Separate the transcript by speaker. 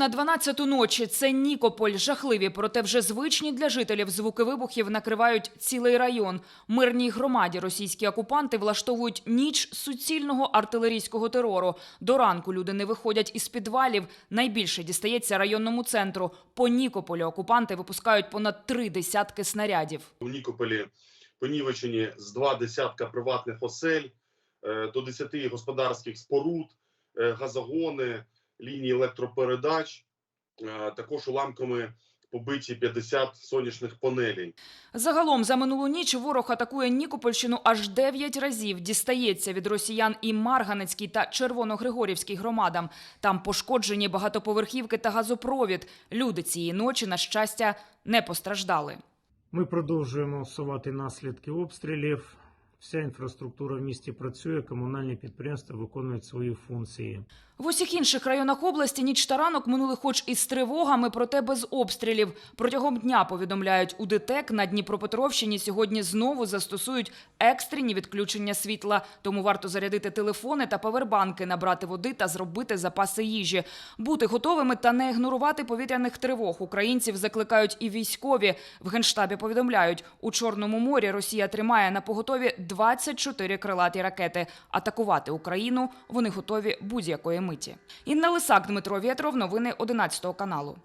Speaker 1: на 12-ту ночі. Це Нікополь. Жахливі, проте вже звичні для жителів звуки вибухів накривають цілий район. Мирній громаді російські окупанти влаштовують ніч суцільного артилерійського терору. До ранку люди не виходять із підвалів. Найбільше дістається районному центру. По Нікополю окупанти випускають понад три десятки снарядів.
Speaker 2: У Нікополі понівечені з два десятка приватних осель, е, до 10 господарських споруд, е, газогони, лінії електропередач, е, також уламками побиті 50 сонячних панелей.
Speaker 1: Загалом за минулу ніч ворог атакує Нікопольщину аж 9 разів. Дістається від росіян і Марганецькій та Червоногригорівській громадам. Там пошкоджені багатоповерхівки та газопровід. Люди цієї ночі, на щастя, не постраждали.
Speaker 3: Ми продовжуємо усувати наслідки обстрілів. Вся інфраструктура в місті працює, комунальні підприємства виконують свої функції.
Speaker 1: В усіх інших районах області ніч та ранок минули хоч із тривогами, проте без обстрілів. Протягом дня повідомляють у ДТЕК на Дніпропетровщині сьогодні знову застосують екстрені відключення світла. Тому варто зарядити телефони та павербанки, набрати води та зробити запаси їжі. Бути готовими та не ігнорувати повітряних тривог. Українців закликають і військові. В генштабі повідомляють, у Чорному морі Росія тримає на поготові 24 крилаті ракети. Атакувати Україну вони готові будь-якої миті. Інна Лисак, Дмитро Вєтров, новини 11 каналу.